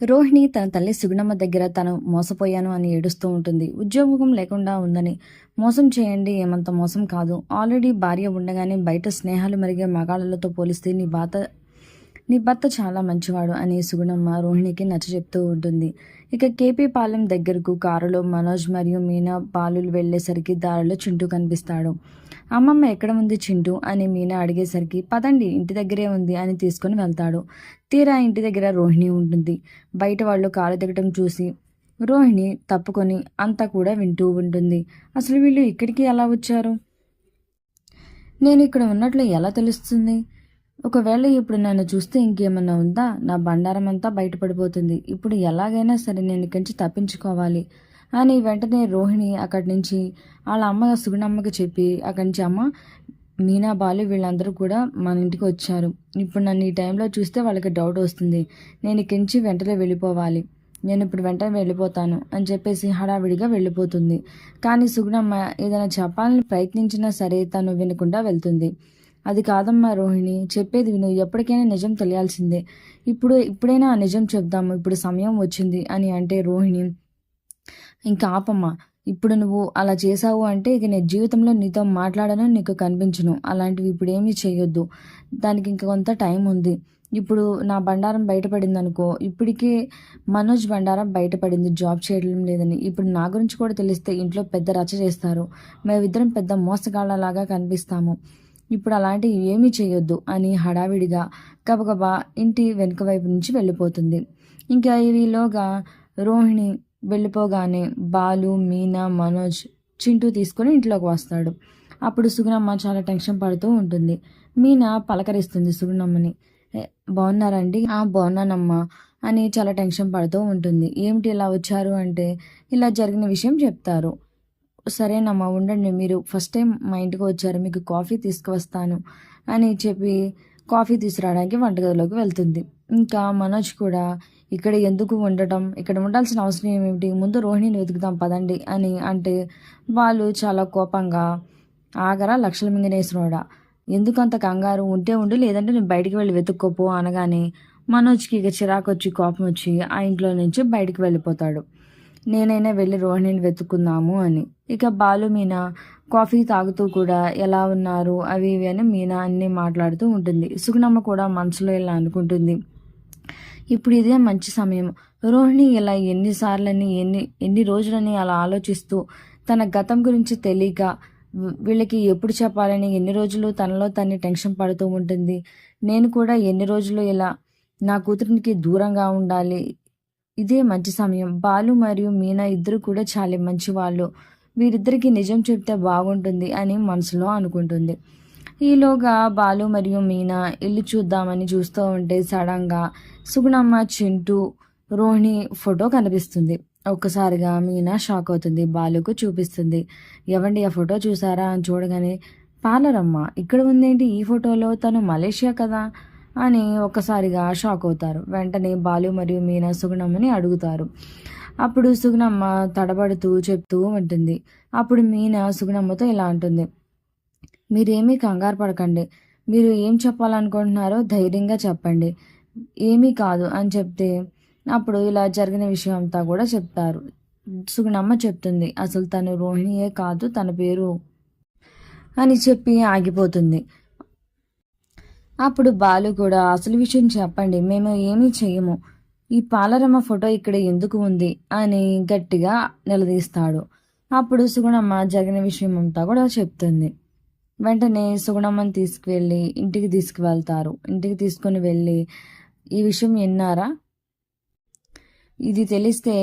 రోహిణి తన తల్లి సుగుణమ్మ దగ్గర తను మోసపోయాను అని ఏడుస్తూ ఉంటుంది. ఉద్యోగం లేకుండా ఉందని మోసం చేయండి ఏమంత మోసం కాదు. ఆల్రెడీ భార్య ఉండగానే బయట స్నేహాలు మరిగే మగాళ్ళతో పోలిస్తే నీ బాత నీ భర్త చాలా మంచివాడు అని సుగుణమ్మ రోహిణికి నచ్చ చెప్తూ ఉంటుంది. ఇక కేపీ పాలెం దగ్గరకు కారులో మనోజ్ మరియు మీనా బాలులు వెళ్ళేసరికి దారిలో చింటూ కనిపిస్తాడు. అమ్మమ్మ ఎక్కడ ఉంది చింటూ అని మీనా అడిగేసరికి పదండి ఇంటి దగ్గరే ఉంది అని తీసుకొని వెళ్తాడు. తీరా ఇంటి దగ్గర రోహిణి ఉంటుంది. బయట వాళ్ళు కారు దిగటం చూసి రోహిణి తప్పుకొని అంతా కూడా వింటూ ఉంటుంది. అసలు వీళ్ళు ఇక్కడికి ఎలా వచ్చారు? నేను ఇక్కడ ఉన్నట్లు ఎలా తెలుస్తుంది? ఒకవేళ ఇప్పుడు నన్ను చూస్తే ఇంకేమన్నా ఉందా? నా బండారం అంతా బయటపడిపోతుంది. ఇప్పుడు ఎలాగైనా సరే నేను కంచి తప్పించుకోవాలి. అని వెంటనే రోహిణి అక్కడి నుంచి వాళ్ళ అమ్మ సుగుణమ్మకి చెప్పి అక్కడి నుంచి అమ్మ మీనా బాలు వీళ్ళందరూ కూడా మన ఇంటికి వచ్చారు. ఇప్పుడు నన్ను ఈ టైంలో చూస్తే వాళ్ళకి డౌట్ వస్తుంది. నేను ఇక్కడి వెంటనే వెళ్ళిపోవాలి. నేను ఇప్పుడు వెంటనే వెళ్ళిపోతాను అని చెప్పేసి హడావిడిగా వెళ్ళిపోతుంది. కానీ సుగుణమ్మ ఏదైనా చెప్పాలని ప్రయత్నించినా సరే తను వినకుండా వెళ్తుంది. అది కాదమ్మా రోహిణి చెప్పేది విను ఎప్పటికైనా నిజం తెలియాల్సిందే. ఇప్పుడు ఇప్పుడైనా ఆ నిజం చెప్దాము ఇప్పుడు సమయం వచ్చింది అని అంటే రోహిణి ఇంకా ఆపమ్మా ఇప్పుడు నువ్వు అలా చేసావు అంటే ఇక నేను జీవితంలో నీతో మాట్లాడను నీకు కనిపించను అలాంటివి ఇప్పుడు ఏమీ చేయొద్దు. దానికి ఇంకా కొంత టైం ఉంది. ఇప్పుడు నా బండారం బయటపడింది అనుకో ఇప్పటికే మనోజ్ బండారం బయటపడింది జాబ్ చేయడం లేదని. ఇప్పుడు నా గురించి కూడా తెలిస్తే ఇంట్లో పెద్ద రచ్చ చేస్తారు. మేమిద్దరం పెద్ద మోసగాళ్ళలాగా కనిపిస్తాము. ఇప్పుడు అలాంటివి ఏమీ చేయొద్దు అని హడావిడిగా గబగబా ఇంటి వెనుక వైపు నుంచి వెళ్ళిపోతుంది. ఇంకా ఈలోగా రోహిణి వెళ్ళిపోగానే బాలు మీనా మనోజ్ చింటూ తీసుకొని ఇంట్లోకి వస్తాడు. అప్పుడు సుగుణమ్మ చాలా టెన్షన్ పడుతూ ఉంటుంది. మీనా పలకరిస్తుంది సుగుణమ్మని. బాగున్నారండి? ఆ బాగున్నానమ్మా అని చాలా టెన్షన్ పడుతూ ఉంటుంది. ఏమిటి ఇలా వచ్చారు? అంటే ఇలా జరిగిన విషయం చెప్తారు. సరేనమ్మా ఉండండి. మీరు ఫస్ట్ టైం మా ఇంటికి వచ్చారు. మీకు కాఫీ తీసుకువస్తాను అని చెప్పి కాఫీ తీసుకురావడానికి వంటగదిలోకి వెళ్తుంది. ఇంకా మనోజ్ కూడా ఇక్కడ ఎందుకు ఉండటం ఇక్కడ ఉండాల్సిన అవసరం ఏమిటి ముందు రోహిణిని వెతుకుదాం పదండి అని అంటే వాళ్ళు చాలా కోపంగా ఆగరా లక్షల మింగనేసినోడా. ఎందుకంత కంగారు ఉంటే ఉండి లేదంటే నేను బయటికి వెళ్ళి వెతుక్కోపో అనగానే మనోజ్కి ఇక చిరాకు వచ్చి కోపం వచ్చి ఆ ఇంట్లో నుంచి బయటికి వెళ్ళిపోతాడు. నేనైనా వెళ్ళి రోహిణిని వెతుకుందాము అని. ఇక బాలు మీనా కాఫీ తాగుతూ కూడా ఎలా ఉన్నారు అవి ఇవి అని మీనా అన్నీ మాట్లాడుతూ ఉంటుంది. సుగుణమ్మ కూడా మనసులో ఇలా అనుకుంటుంది. ఇప్పుడు ఇదే మంచి సమయం. రోహిణి ఇలా ఎన్నిసార్లని ఎన్ని ఎన్ని రోజులని అలా ఆలోచిస్తూ తన గతం గురించి తెలియక వీళ్ళకి ఎప్పుడు చెప్పాలని ఎన్ని రోజులు తనలో తన్ని టెన్షన్ పడుతూ ఉంటుంది. నేను కూడా ఎన్ని రోజులు ఇలా నా కూతురికి దూరంగా ఉండాలి ఇదే మంచి సమయం. బాలు మరియు మీనా ఇద్దరు కూడా చాలా మంచి వాళ్ళు వీరిద్దరికి నిజం చెప్తే బాగుంటుంది అని మనసులో అనుకుంటుంది. ఈలోగా బాలు మరియు మీనా ఇల్లు చూద్దామని చూస్తూ ఉంటే సడన్గా సుగుణమ్మ చింటూ రోహిణి ఫోటో కనిపిస్తుంది. ఒక్కసారిగా మీనా షాక్ అవుతుంది. బాలుకు చూపిస్తుంది. ఎవండి ఆ ఫోటో చూసారా అని చూడగానే పార్లరమ్మ ఇక్కడ ఉందేంటి? ఈ ఫోటోలో తను మలేషియా కదా? అని ఒక్కసారిగా షాక్ అవుతారు. వెంటనే బాలు మరియు మీనా సుగుణమ్మని అడుగుతారు. అప్పుడు సుగుణమ్మ తడబడుతూ చెప్తూ ఉంటుంది. అప్పుడు మీనా సుగుణమ్మతో ఇలా అంటుంది. మీరేమీ కంగారు పడకండి. మీరు ఏం చెప్పాలనుకుంటున్నారో ధైర్యంగా చెప్పండి. ఏమీ కాదు అని చెప్తే అప్పుడు ఇలా జరిగిన విషయం అంతా కూడా చెప్తారు. సుగుణమ్మ చెప్తుంది. అసలు తను రోహిణియే కాదు తన పేరు అని చెప్పి ఆగిపోతుంది. అప్పుడు బాలు కూడా అసలు విషయం చెప్పండి మేము ఏమీ చేయము ఈ పాలరమ్మ ఫోటో ఇక్కడ ఎందుకు ఉంది అని గట్టిగా నిలదీస్తాడు. అప్పుడు సుగుణమ్మ జరిగిన విషయం అంతా కూడా చెప్తుంది. వెంటనే సుగుణమ్మని తీసుకువెళ్ళి ఇంటికి తీసుకువెళ్తారు. ఇంటికి తీసుకొని వెళ్ళి ఈ విషయం విన్నారా? ఇది తెలిస్తే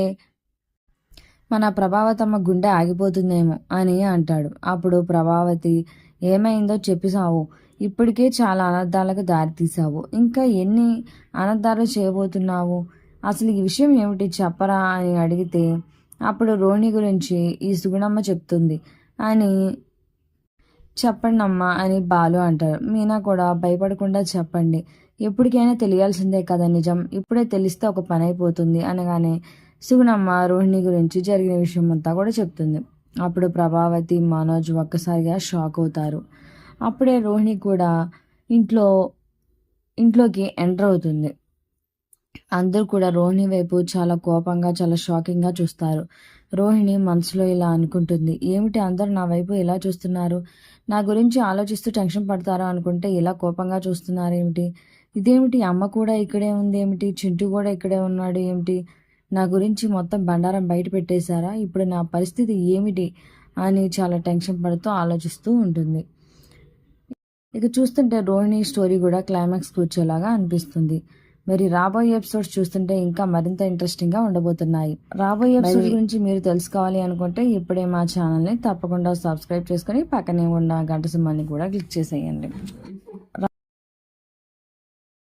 మన ప్రభావతమ్మ గుండె ఆగిపోతుందేమో అని అంటాడు. అప్పుడు ప్రభావతి ఏమైందో చెప్పి సావు. ఇప్పటికే చాలా అనర్థాలకు దారితీసావు ఇంకా ఎన్ని అనర్థాలు చేయబోతున్నావు? అసలు ఈ విషయం ఏమిటి చెప్పరా అని అడిగితే అప్పుడు రోహిణి గురించి ఈ సుగుణమ్మ చెప్తుంది. అని చెప్పండమ్మా అని బాలు అంటారు మీనా కూడా భయపడకుండా చెప్పండి. ఎప్పటికైనా తెలియాల్సిందే కదా నిజం. ఇప్పుడే తెలిస్తే ఒక పని అయిపోతుంది అనగానే సుగుణమ్మ రోహిణి గురించి జరిగిన విషయం అంతా కూడా చెప్తుంది. అప్పుడు ప్రభావతి మనోజ్ ఒక్కసారిగా షాక్ అవుతారు. అప్పుడే రోహిణి కూడా ఇంట్లో ఇంట్లోకి ఎంటర్ అవుతుంది. అందరూ కూడా రోహిణి వైపు చాలా కోపంగా చాలా షాకింగ్గా చూస్తారు. రోహిణి మనసులో ఇలా అనుకుంటుంది ఏమిటి అందరూ నా వైపు ఇలా చూస్తున్నారు? నా గురించి ఆలోచిస్తూ టెన్షన్ పడతారా అనుకుంటే ఇలా కోపంగా చూస్తున్నారు ఏమిటి ఇదేమిటి? అమ్మ కూడా ఇక్కడే ఉంది ఏమిటి చింటూ కూడా ఇక్కడే ఉన్నాడు ఏమిటి? నా గురించి మొత్తం బండారం బయట పెట్టేశారా? ఇప్పుడు నా పరిస్థితి ఏమిటి? అని చాలా టెన్షన్ పడుతూ ఆలోచిస్తూ ఉంటుంది. ఇక చూస్తుంటే రోహిణి స్టోరీ కూడా క్లైమాక్స్కి వచ్చేలాగా అనిపిస్తుంది. మరి రాబోయే ఎపిసోడ్స్ చూస్తుంటే ఇంకా మరింత ఇంట్రెస్టింగ్గా ఉండబోతున్నాయి. రాబోయే ఎపిసోడ్ గురించి మీరు తెలుసుకోవాలి అనుకుంటే ఇప్పుడే మా ఛానల్ని తప్పకుండా సబ్స్క్రైబ్ చేసుకొని పక్కనే ఉన్న గంట సింహాన్ని కూడా క్లిక్ చేసేయండి.